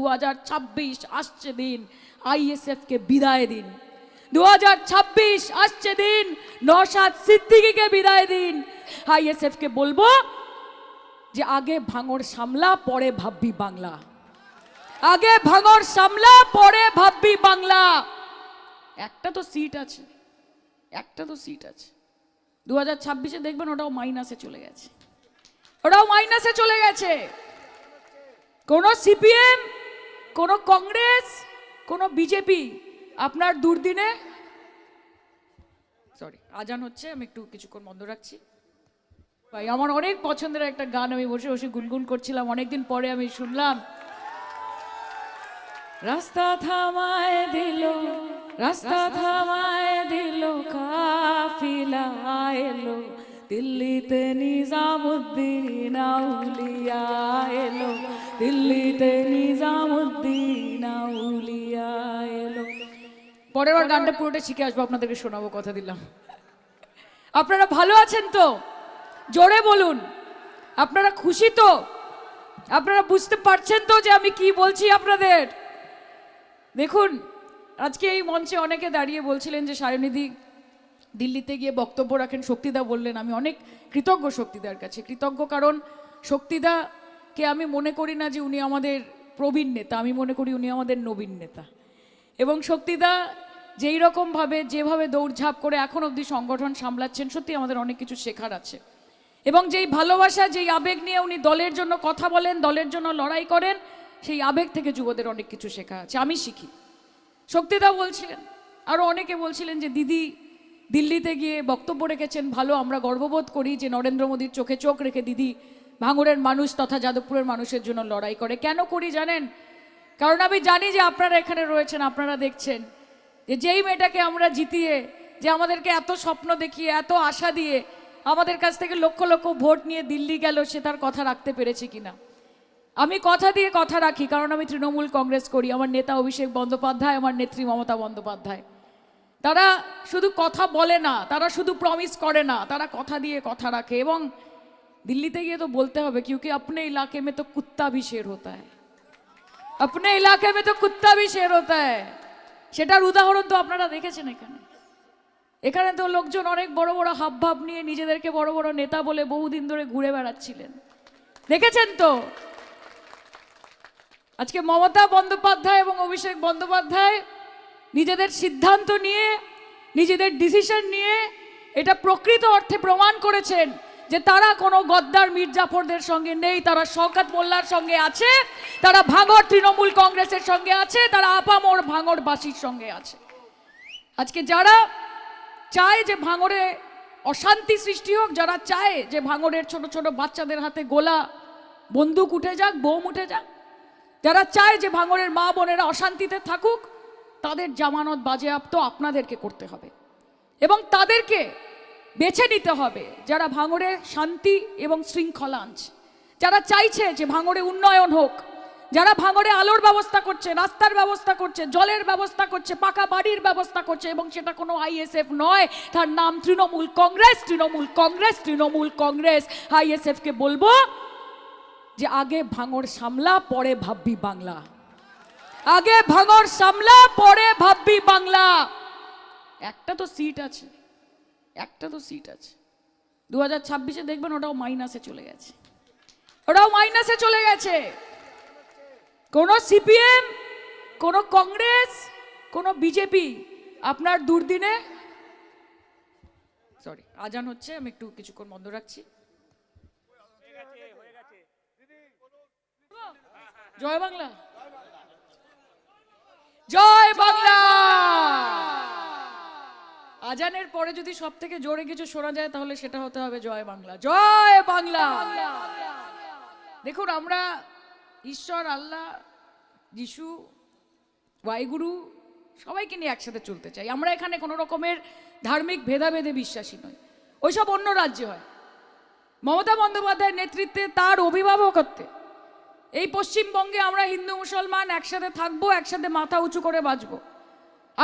দু হাজার ছাব্বিশ আসছে দিন বিদায় দিন। দু আসছে দিন নসাদ সিদ্দিকিকে বিদায় দিন। বলব যে আগে ভাঙর সামলা, পরে ভাববি বাংলা। আগে ভাঙর সামলা, পরে ভাববি বাংলা। একটা তো সিট আছে, একটা তো সিট আছে। দু হাজার ছাব্বিশে দেখবেন ওটাও মাইনাসে চলে গেছে। ওটাও মাইনাসে চলে গেছে। কোন সিপিএম কোন কংগ্রেস, কোন বিজেপি আপনার দুর্দিনে? সরি আজান হচ্ছে, আমি একটু কিছুক্ষণ বন্ধ রাখছি। ভাই, আমার অনেক পছন্দের একটা গান, আমি বসে বসে গুনগুন করছিলাম, অনেকদিন পরে আমি শুনলাম। রাস্তা থামায় দিল, রাস্তা থামায় দিল, কাফিলা এলো। দিল্লিতে নিজামুদ্দিন আউলিয়া এলো, দিল্লিতে নিজামুদ্দিন পরের বার গানটা পুরোটা শিখে আসব আপনাদেরকে শোনাবো কথা দিলাম। আপনারা ভালো আছেন তো? জোরে বলুন। আপনারা খুশি তো? আপনারা বুঝতে পারছেন তো যে আমি কি বলছি আপনাদের? দেখুন আজকে এই মঞ্চে অনেকে দাঁড়িয়ে বলছিলেন যে সায়নিধি দিল্লিতে গিয়ে বক্তব্য রাখেন শক্তিদা বললেন আমি অনেক কৃতজ্ঞ শক্তিদার কাছে। কৃতজ্ঞ কারণ শক্তিদাকে আমি মনে করি না যে উনি আমাদের প্রবীণ নেতা আমি মনে করি উনি আমাদের নবীন নেতা। এবং শক্তিদা যেই রকমভাবে যেভাবে দৌড়ঝাঁপ করে এখন অবধি সংগঠন সামলাচ্ছেন সত্যি আমাদের অনেক কিছু শেখার আছে। এবং যেই ভালোবাসা, যেই আবেগ নিয়ে উনি দলের জন্য কথা বলেন, দলের জন্য লড়াই করেন, সেই আবেগ থেকে যুবদের অনেক কিছু শেখা আছে। আমি শিখি। শক্তিদা বলছিলেন আরও অনেকে বলছিলেন যে, দিদি, দিল্লিতে গিয়ে বক্তব্য রেখেছেন, ভালো, আমরা গর্ববোধ করি যে, নরেন্দ্র মোদীর চোখে চোখ রেখে দিদি ভাঙড়ের মানুষ তথা যাদবপুরের মানুষের জন্য লড়াই করে। কেন করি জানেন? কারণ আমি জানি যে, আপনারা এখানে রয়েছেন, আপনারা দেখছেন। যে যেই মেয়েটাকে আমরা জিতিয়ে যে আমাদেরকে এত স্বপ্ন দেখিয়ে এত আশা দিয়ে আমাদের কাছ থেকে লক্ষ লক্ষ ভোট নিয়ে দিল্লি গেল সে তার কথা রাখতে পেরেছে কিনা আমি কথা দিয়ে কথা রাখি কারণ আমি তৃণমূল কংগ্রেস করি আমার নেতা অভিষেক বন্দ্যোপাধ্যায় আমার নেত্রী মমতা বন্দ্যোপাধ্যায় তারা শুধু কথা বলে না তারা শুধু প্রমিস করে না তারা কথা দিয়ে কথা রাখে এবং দিল্লিতে গিয়ে তো বলতে হবে क्योंकि अपने इलाके में तो कुत्ता भी शेर होता है अपने इलाके में तो कुत्ता भी शेर होता है সেটার উদাহরণ তো আপনারা দেখেছেন এখানে। এখানে তো লোকজন অনেক বড় বড় হাব ভাব নিয়ে নিজেদেরকে বড় বড় নেতা বলে বহুদিন ধরে ঘুরে বেড়াচ্ছিলেন। দেখেছেন তো? আজকে মমতা বন্দ্যোপাধ্যায় এবং অভিষেক বন্দ্যোপাধ্যায় নিজেদের সিদ্ধান্ত নিয়ে, নিজেদের ডিসিশন নিয়ে এটা প্রকৃত অর্থে প্রমাণ করেছেন। যে তারা কোনো গদ্দার মির্জাফরদের সঙ্গে নেই, তারা শওকত মোল্লার সঙ্গে আছে, তারা ভাঙর তৃণমূল কংগ্রেসের সঙ্গে আছে, তারা আপামোর ভাঙড়বাসীর সঙ্গে আছে। আজকে যারা চায় যে ভাঙরে অশান্তি সৃষ্টি হোক, যারা চায় যে ভাঙরের ছোট ছোট বাচ্চাদের হাতে গোলা বন্দুক উঠে যাক, বোম উঠে যাক, যারা চায় যে ভাঙরের মা বোনেরা অশান্তিতে থাকুক, তাদের জামানত বাজেয়াপ্ত আপনাদেরকে করতে হবে। এবং তাদেরকে বেছে নিতে হবে। যারা ভাঙড়ে শান্তি এবং শৃঙ্খলা আনছে, যারা চাইছে যে ভাঙড়ে উন্নয়ন হোক, যারা ভাঙড়ে আলোর ব্যবস্থা করছে, রাস্তার ব্যবস্থা করছে, জলের ব্যবস্থা করছে, পাকা বাড়ির ব্যবস্থা করছে এবং সেটা কোনো আইএসএফ নয়, তার নাম তৃণমূল কংগ্রেস তৃণমূল কংগ্রেস তৃণমূল কংগ্রেস। আইএসএফকে বলব যে আগে ভাঙড় সামলা, পরে ভাববি বাংলা। আগে ভাঙড় সামলা, পরে ভাববি বাংলা। একটা তো সিট আছে। একটা তো সিট আছে। দু হাজার ছাব্বিশে দেখবেন ওটাও মাইনাসে চলে গেছে। ওটাও মাইনাসে চলে গেছে। কোন সিপিএম কোন কংগ্রেস কোন বিজেপি আপনার দুর্দিনে সরি আজান হচ্ছে, আমি একটু কিছুক্ষণ বন্ধ রাখছি। জয় বাংলা। জয় বাংলা! আজানের পরে যদি সব থেকে জোরে কিছু শোনা যায়, তাহলে সেটা হতে হবে জয় বাংলা। জয় বাংলা! দেখুন, আমরা ঈশ্বর, আল্লাহ, যিশু, ওয়াইগুরু সবাইকে নিয়ে একসাথে চলতে চাই। আমরা এখানে কোনো রকমের ধার্মিক ভেদাভেদে বিশ্বাসী নই। ওইসব অন্য রাজ্যে হয়। মমতা বন্দ্যোপাধ্যায়ের নেতৃত্বে, তার অভিভাবকত্বে। এই পশ্চিমবঙ্গে আমরা হিন্দু, মুসলমান একসাথে থাকব, একসাথে মাথা উঁচু করে বাঁচবো।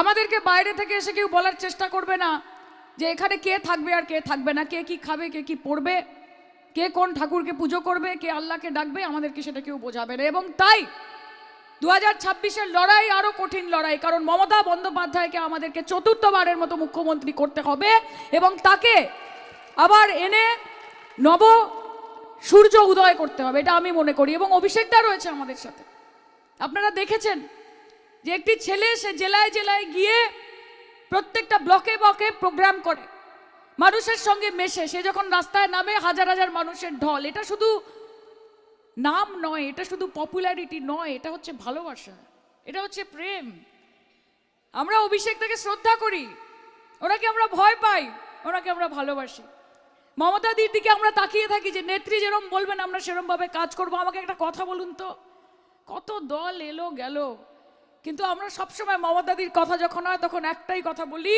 আমাদেরকে বাইরে থেকে এসে কেউ বলার চেষ্টা করবে না যে এখানে কে থাকবে আর কে থাকবে না, কে কি খাবে, কে কি পড়বে, কে কোন ঠাকুরকে পুজো করবে, কে আল্লাহকে ডাকবে, আমাদেরকে সেটা কেউ বোঝাবে না। এবং তাই দু হাজার ছাব্বিশের লড়াই আরও কঠিন লড়াই, কারণ মমতা বন্দ্যোপাধ্যায়কে আমাদেরকে চতুর্থবারের মতো মুখ্যমন্ত্রী করতে হবে এবং তাকে আবার এনে নব সূর্য উদয় করতে হবে, এটা আমি মনে করি। এবং অভিষেক দা রয়েছে আমাদের সাথে। আপনারা দেখেছেন যে একটি ছেলে সে জেলায় জেলায় গিয়ে প্রত্যেকটা ব্লকে ব্লকে প্রোগ্রাম করে। মানুষের সঙ্গে মেশে। সে যখন রাস্তায় নামে, হাজার হাজার মানুষের ঢল। এটা শুধু নাম নয়, এটা শুধু পপুলারিটি নয়, এটা হচ্ছে ভালোবাসা। এটা হচ্ছে প্রেম। আমরা অভিষেক থেকে শ্রদ্ধা করি। ওনাকে আমরা ভয় পাই, ওনাকে আমরা ভালোবাসি। মমতা দির দিকে আমরা তাকিয়ে থাকি যে, নেত্রী যেরম বলবেন, আমরা সেরম ভাবে কাজ করব। আমাকে একটা কথা বলুন তো। কত দল এলো, গেল। কিন্তু আমরা সবসময় মমতাদির কথা যখন হয়, তখন একটাই কথা বলি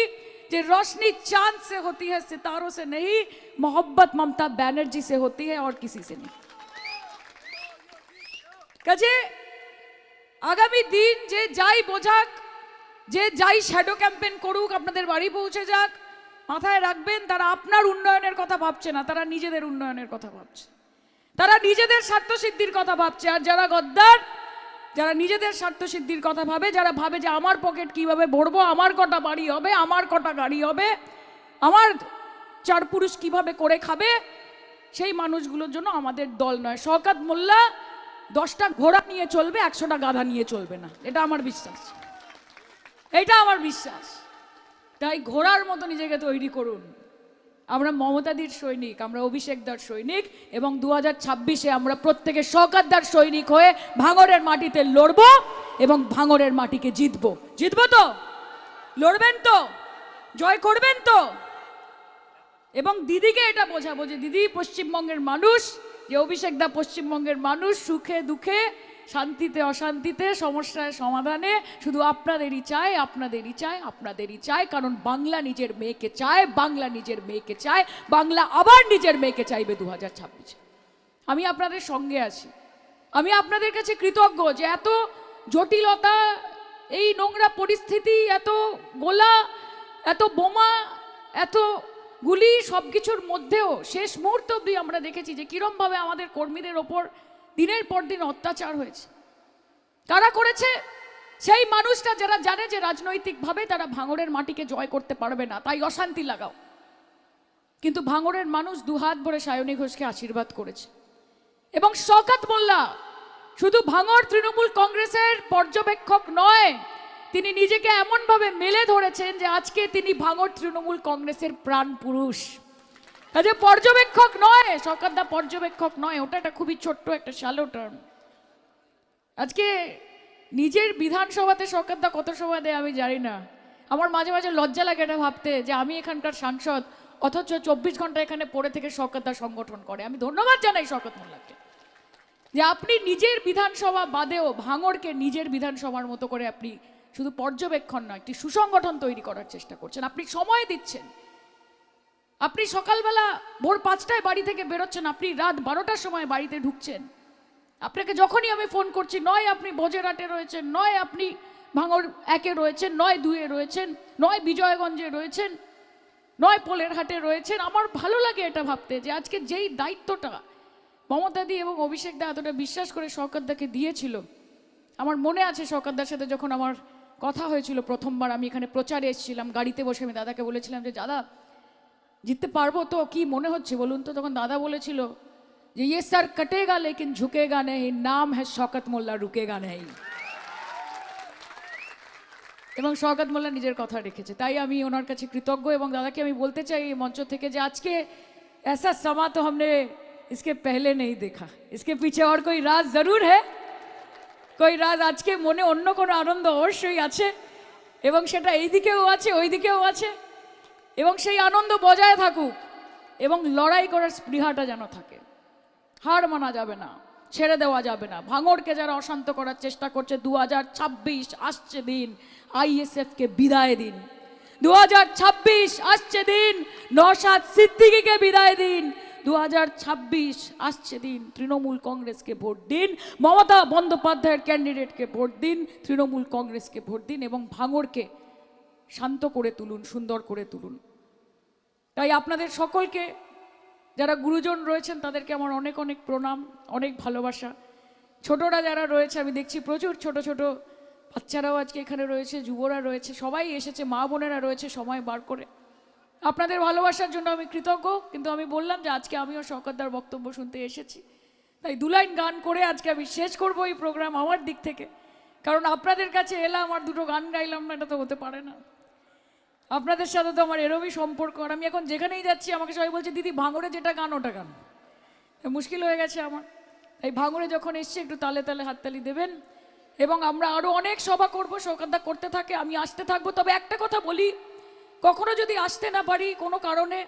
যে রোশনি চাঁদ সে হতি হ্যাঁ সিতারো সে নেই, মোহব্বত মমতা ব্যানার্জি সে হতি হ্যাঁ আর কিসি সে নেই। কাজে আগামী দিন যে যাই বোঝাক, যে যাই শ্যাডো ক্যাম্পেন করুক, আপনাদের বাড়ি পৌঁছে যাক, মাথায় রাখবেন তারা আপনার উন্নয়নের কথা ভাবছে না, তারা নিজেদের উন্নয়নের কথা ভাবছে। তারা নিজেদের স্বার্থসিদ্ধির কথা ভাবছে, আর যারা গদ্দার যারা নিজেদের স্বার্থ সিদ্ধির কথা ভাবে, যারা ভাবে যে আমার পকেট কীভাবে ভরবো, আমার কটা বাড়ি হবে, আমার কটা গাড়ি হবে, আমার চার পুরুষ কীভাবে করে খাবে, সেই মানুষগুলোর জন্য আমাদের দল নয়। শওকাত মোল্লা দশটা ঘোড়া নিয়ে চলবে, একশোটা গাধা নিয়ে চলবে না। এটা আমার বিশ্বাস। এটা আমার বিশ্বাস। তাই ঘোড়ার মতো নিজেকে তৈরি করুন। আমরা মমতাদির সৈনিক, আমরা অভিষেকদার সৈনিক এবং দু হাজার ছাব্বিশে আমরা প্রত্যেকে সরকারদার সৈনিক হয়ে ভাঙরের মাটিতে লড়ব এবং ভাঙরের মাটিকে জিতব। জিতব তো? লড়বেন তো? জয় করবেন তো? এবং দিদিকে এটা বোঝাবো যে দিদি পশ্চিমবঙ্গের মানুষ, যে অভিষেকদা পশ্চিমবঙ্গের মানুষ, সুখে দুঃখে শান্তিতে, অশান্তিতে, সমস্যায়, সমাধানে, শুধু আপনাদেরই চায় আপনাদেরই চায় আপনাদেরই চায়, কারণ বাংলা নিজের মেয়েকে চায়, বাংলা নিজের মেয়েকে চায়, বাংলা আবার নিজের মেয়েকে চাইবে দু হাজার আমি আপনাদের সঙ্গে আছি। আমি আপনাদের কাছে কৃতজ্ঞ যে এত জটিলতা, এই নোংরা পরিস্থিতি, এত গোলা, এত বোমা, এত গুলি সব কিছুর মধ্যেও শেষ মুহূর্ত অবধি আমরা দেখেছি যে কিরমভাবে আমাদের কর্মীদের ওপর দিনের পর দিন অত্যাচার হয়েছে। কারা করেছে? সেই মানুষটা যারা জানে যে রাজনৈতিকভাবে তারা ভাঙড়ের মাটিকে জয় করতে পারবে না, তাই অশান্তি লাগাও। কিন্তু ভাঙড়ের মানুষ দুহাত ভরে সায়নী ঘোষকে আশীর্বাদ করেছে। এবং শকাত মোল্লা শুধু ভাঙড় তৃণমূল কংগ্রেসের পর্যবেক্ষক নয়, তিনি নিজেকে এমনভাবে মেলে ধরেছেন যে আজকে তিনি ভাঙড় তৃণমূল কংগ্রেসের প্রাণ পুরুষ। কাজে পর্যবেক্ষক নয়, সরকারদা পর্যবেক্ষক নয়, ওটা একটা খুবই ছোট্ট একটা শ্যালো টার্ম আজকে নিজের বিধানসভাতে সরকারদা কত সময় দেয় আমি জানি না। আমার মাঝে মাঝে লজ্জা লাগে এটা ভাবতে যে আমি এখানকার সাংসদ, অথচ চব্বিশ ঘণ্টা এখানে পড়ে থেকে সরকারদা সংগঠন করে। আমি ধন্যবাদ জানাই শওকত মোল্লাকে। যে আপনি নিজের বিধানসভা বাদেও ভাঙড়কে নিজের বিধানসভার মতো করে আপনি শুধু পর্যবেক্ষণ নয়, একটি সুসংগঠন তৈরি করার চেষ্টা করছেন। আপনি সময় দিচ্ছেন। আপনি সকালবেলা ভোর পাঁচটায় বাড়ি থেকে বেরোচ্ছেন, আপনি রাত বারোটার সময় বাড়িতে ঢুকছেন। আপনাকে যখনই আমি ফোন করছি, নয় আপনি বজেরাটে রয়েছেন, নয় আপনি ভাঙর একে রয়েছেন, নয় দুয়ে রয়েছেন, নয় বিজয়গঞ্জে রয়েছেন, নয় পোলের হাটে রয়েছেন, আমার ভালো লাগে এটা ভাবতে যে আজকে যেই দায়িত্বটা মমতাদি এবং অভিষেক দা এতটা বিশ্বাস করে সরকারদাকে দিয়েছিল, আমার মনে আছে সরকারদার সাথে যখন আমার কথা হয়েছিল প্রথমবার, আমি এখানে প্রচারে এসেছিলাম, গাড়িতে বসে আমি দাদাকে বলেছিলাম যে, দাদা জিততে পারবো তো কি মনে হচ্ছে বলুন তো তখন দাদা বলেছিল যে ইয়ে স্যার কটেগা লেকিন ঝুঁকেগা নেই নাম হ্যাঁ শকত মোল্লা রুকেগা নেই এবং শওকত মোল্লা নিজের কথা রেখেছে তাই আমি ওনার কাছে কৃতজ্ঞ এবং দাদাকে আমি বলতে চাই এই মঞ্চ থেকে যে আজকে ऐसा समा तो हमने इसके पहले नहीं देखा इसके पीछे और कोई राज जरूर है কই রাত আজকে মনে অন্য কোনো আনন্দ অবশ্যই আছে এবং সেটা এই দিকেও আছে ওই দিকেও আছে এবং সেই আনন্দ বজায় থাকুক এবং লড়াই করার স্পৃহাটা যেন থাকে। হার মানা যাবে না, ছেড়ে দেওয়া যাবে না। ভাঙড়কে যারা অশান্ত করার চেষ্টা করছে দু হাজার ছাব্বিশ আসছে দিন, আইএসএফকে বিদায় দিন। দু হাজার ছাব্বিশ আসছে দিন নসাদ সিদ্দিকিকে বিদায় দিন। দু হাজার ছাব্বিশ আসছে দিন, তৃণমূল কংগ্রেসকে ভোট দিন। মমতা বন্দ্যোপাধ্যায়ের ক্যান্ডিডেটকে ভোট দিন, তৃণমূল কংগ্রেসকে ভোট দিন এবং ভাঙড়কে শান্ত করে তুলুন, সুন্দর করে তুলুন। তাই আপনাদের সকলকে, যারা গুরুজন রয়েছেন, তাদেরকে আমার অনেক অনেক প্রণাম, অনেক ভালোবাসা। ছোটরা যারা রয়েছে, আমি দেখছি প্রচুর ছোট ছোট বাচ্চারাও আজকে এখানে রয়েছে, যুবরা রয়েছে, সবাই এসেছে, মা বোনেরা রয়েছে, সময় বার করে। আপনাদের ভালোবাসার জন্য আমি কৃতজ্ঞ, কিন্তু আমি বললাম যে আজকে আমিও শওকতদার বক্তব্য শুনতে এসেছি। তাই দু লাইন গান করে আজকে আমি শেষ করব এই প্রোগ্রাম আমার দিক থেকে। কারণ আপনাদের কাছে এলাম, আর দুটো গান গাইলাম না, এটা তো হতে পারে না। আপনাদের সাথে তো আমার এরমই সম্পর্ক। আর আমি এখন যেখানেই যাচ্ছি, আমাকে সবাই বলছে, দিদি, ভাঙড়ে যেটা গান, ওটা গান। মুশকিল হয়ে গেছে আমার। তাই ভাঙড়ে যখন এসছে, একটু তালে তালে হাততালি দেবেন। এবং আমরা আরও অনেক সভা করব সৌকাদ্দা করতে থাকে, আমি আসতে থাকব। তবে একটা কথা বলি, কখনো যদি আসতে না পারি কোনো কারণে,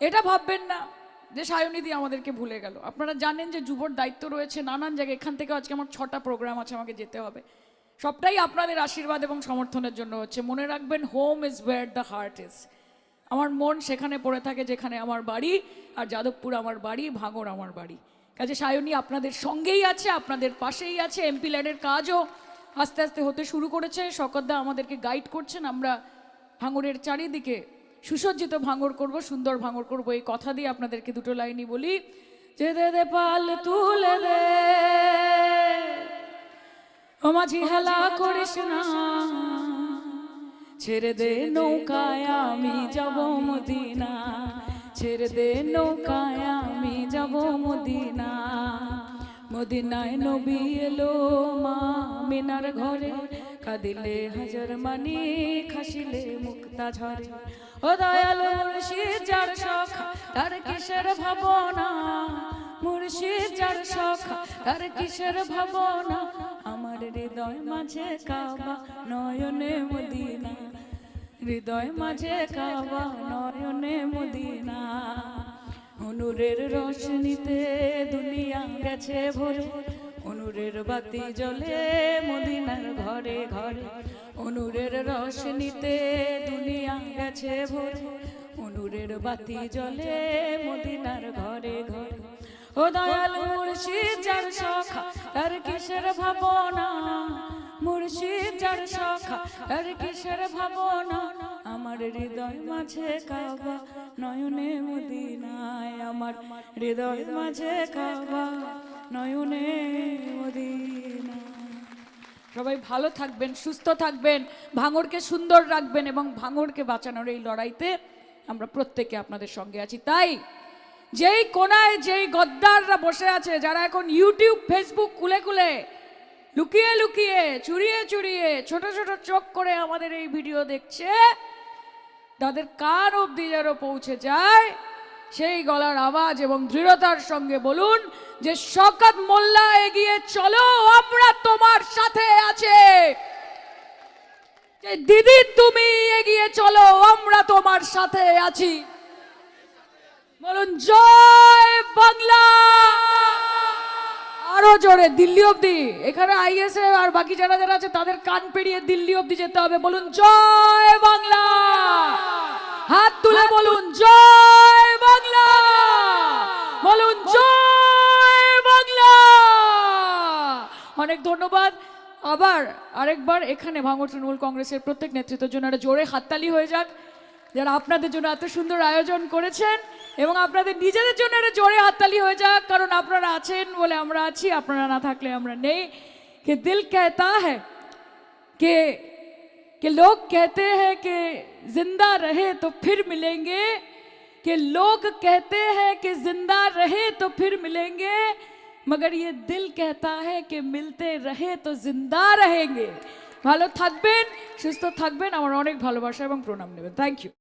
এটা ভাববেন না যে সায়নিধি আমাদেরকে ভুলে গেল। আপনারা জানেন যে যুবর দায়িত্ব রয়েছে নানান জায়গায়। এখান থেকে আজকে আমার ছটা প্রোগ্রাম আছে, আমাকে যেতে হবে। সবটাই আপনাদের আশীর্বাদ এবং সমর্থনের জন্য হচ্ছে। মনে রাখবেন home is where the heart is আমার মন সেখানে পড়ে থাকে যেখানে আমার বাড়ি, আর যাদবপুর আমার বাড়ি, ভাঙর আমার বাড়ি। কাজে সায়নী আপনাদের সঙ্গেই আছে, আপনাদের পাশেই আছে এমপি ল্যাডের কাজও আস্তে আস্তে হতে শুরু করেছে। শকতদা আমাদেরকে গাইড করছেন, আমরা ভাঙরের চারিদিকে সুসজ্জিত ভাঙর করব, সুন্দর ভাঙর করব। এই কথা দিয়ে আপনাদেরকে দুটো লাইনই বলি। যে দে পাল তুলে দে। ও মাঝি হেলা করিস না। ছেড়ে দে নৌকায় আমি যাব মদিনা। ছেড়ে দে নৌকায় আমি যাব মদিনা। মদিনায় নবী এলো মা মিনার ঘরে। কাঁদিলে হাজার মানি খাসিলে মুক্তা ঝরে ও দয়ালু মুর্শিদ যার শখ তার কিসের ভাবনা? মুর্শিদ যার শখ তার কিসের ভাবনা? হৃদয় মাঝে কাবা, নয়নে মদিনা। হৃদয় মাঝে কাবা, নয়নে মদিনা। অনুরের রোশনিতে দুনিয়া গেছে ভরে। অনুরের বাতি জ্বলে মদিনার ঘরে ঘরে। অনুরের রোশনিতে দুনিয়া গেছে ভরে। অনুরের বাতি জ্বলে মদিনার ঘরে ঘরে। ও দয়াল মুর্শিদ যার সখা তার কিসের ভাবনা? মুর্শিদ যার সখা তার কিসের ভাবনা? আমার হৃদয় মাঝে কাবা, নয়নে মদিনায় আমার হৃদয় মাঝে কাবা, নয়নে মদিনা সবাই ভালো থাকবেন, সুস্থ থাকবেন, ভাঙড়কে সুন্দর রাখবেন এবং ভাঙড়কে বাঁচানোর এই লড়াইতে আমরা প্রত্যেকে আপনাদের সঙ্গে আছি। তাই যেই কোনায় যেই গদ্দাররা বসে আছে, যারা এখন ইউটিউব ফেসবুক খুলে খুলে লুকিয়ে লুকিয়ে, চুরিয়ে চুরিয়ে, ছোট ছোট চোখ করে আমাদের এই ভিডিও দেখছে, তাদের কার অবধি যেন পৌঁছে যায়? সেই গলার আওয়াজ এবং দৃঢ়তার সঙ্গে বলুন যে, শকত মোল্লা এগিয়ে চলো, আমরা তোমার সাথে আছে। দিদি তুমি এগিয়ে চলো, আমরা তোমার সাথে আছি। বলুন জয় বাংলা! আরও জোরে দিল্লি অবধি। এখানে আইএসএ আর বাকি যারা যারা আছে তাদের কান পেরিয়ে দিল্লি অবধি যেতে হবে। বলুন জয় বাংলা! হাত তুলে বলুন জয় বাংলা! বলুন জয় বাংলা! অনেক ধন্যবাদ। আবার আরেকবার এখানে ভাঙড় তৃণমূল কংগ্রেসের প্রত্যেক নেতৃত্বের জন্য একটা জোরে হাততালি হয়ে যাক। যারা আপনাদের জন্য এত সুন্দর আয়োজন করেছেন এবং আপনাদের নিজেদের জন্য একটা জোরে হাততালি হয়ে যাক কারণ আপনারা আছেন বলে আমরা আছি আপনারা না থাকলে আমরা নেই कि दिल कहता है कि कि लोग कहते हैं कि जिंदा रहे तो फिर मिलेंगे कि लोग कहते हैं कि जिंदा रहे तो फिर मिलेंगे मगर ये दिल कहता है कि मिलते रहे तो जिंदा रहेंगे ভালো থাকবেন সুস্থ থাকবেন আমার অনেক ভালোবাসা এবং প্রণাম নেবেন থ্যাংক ইউ